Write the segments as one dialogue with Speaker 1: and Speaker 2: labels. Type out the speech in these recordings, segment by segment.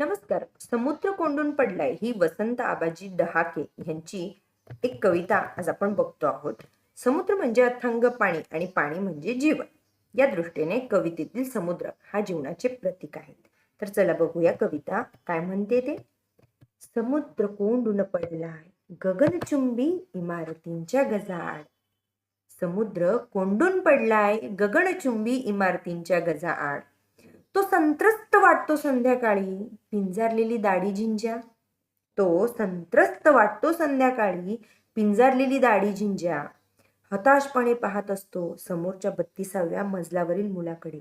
Speaker 1: नमस्कार. समुद्र कोंडून पडलाय ही वसंत आबाजी दहाके यांची एक कविता आज आपण बघतो आहोत. समुद्र म्हणजे अथांग पाणी आणि पाणी म्हणजे जीवन. या दृष्टीने कवितेतील समुद्र हा जीवनाचे प्रतीक आहेत तर चला बघूया कविता काय म्हणते ते? समुद्र कोंडून पडलाय गगनचुंबी इमारतींच्या गजाआड. समुद्र कोंडून पडलाय गगनचुंबी इमारतींच्या गजाआड. तो संत्रस्त वाटतो संध्याकाळी? पिंजारलेली दाढी झिंज्या तो संत्रस्त वाटतो संध्याकाळी पिंजारलेली दाढी झिंज्या हताशपणे पाहत असतो समोरच्या बत्तीसाव्या मजल्यावरील मुलाकडे.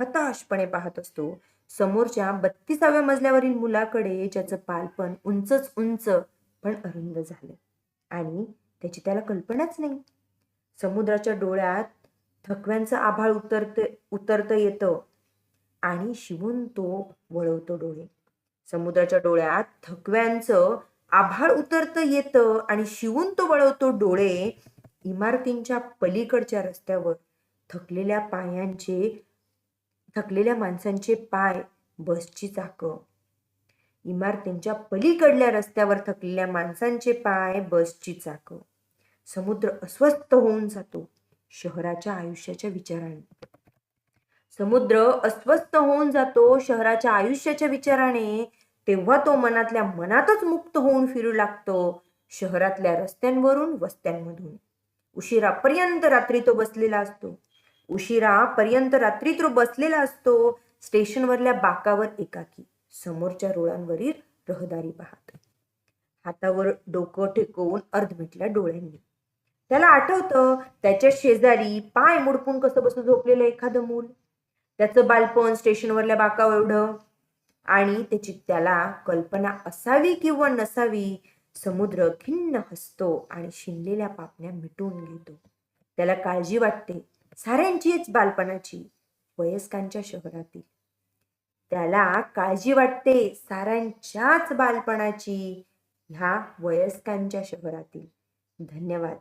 Speaker 1: हताशपणे पाहत असतो समोरच्या बत्तीसाव्या मजल्यावरील मुलाकडे ज्याचं पालपण उंचच उंच पण अरुंद झालं. आणि त्याची त्याला कल्पनाच नाही. समुद्राच्या डोळ्यात थकव्यांचं आभाळ उतरत उतरतं येतं. आणि शिवून तो वळवतो डोळे. समुद्राच्या डोळ्यात थकव्यांचं आभाळ उतरतं येतं आणि शिवून तो वळवतो डोळे इमारतींच्या पलीकडच्या रस्त्यावर. थकलेल्या पायांचे थकलेल्या माणसांचे पाय बसची चाकं. इमारतींच्या पलीकडल्या रस्त्यावर थकलेल्या माणसांचे पाय बसची चाकं. समुद्र अस्वस्थ होऊन जातो. शहराच्या आयुष्याच्या विचाराने. समुद्र अस्वस्थ होऊन जातो शहराच्या आयुष्याच्या विचाराने तेव्हा तो मनातल्या मनातच मुक्त होऊन फिरू लागतो शहरातल्या रस्त्यांवरून वस्त्यांमधून. उशिरापर्यंत रात्री तो बसलेला असतो. उशिरापर्यंत रात्री तो बसलेला असतो स्टेशनवरल्या बाकावर एकाकी. समोरच्या रुळांवरील रहदारी पाहत. हातावर डोकं टेकवून अर्धमिटल्या डोळ्यांनी. त्याला आठवतं त्याच्या शेजारी पाय मुडपून कसं बसं झोपलेलं एखादं मूल. त्याचं बालपण स्टेशनवरल्या बाकाव एवढं आणि त्याची त्याला कल्पना असावी किंवा नसावी समुद्र खिन्न हसतो आणि शिनलेल्या पापण्या मिटून घेतो. त्याला काळजी वाटते साऱ्यांचीच बालपणाची वयस्कांच्या शहरातील. त्याला काळजी वाटते साऱ्यांच्याच बालपणाची ह्या वयस्कांच्या शहरातील. धन्यवाद.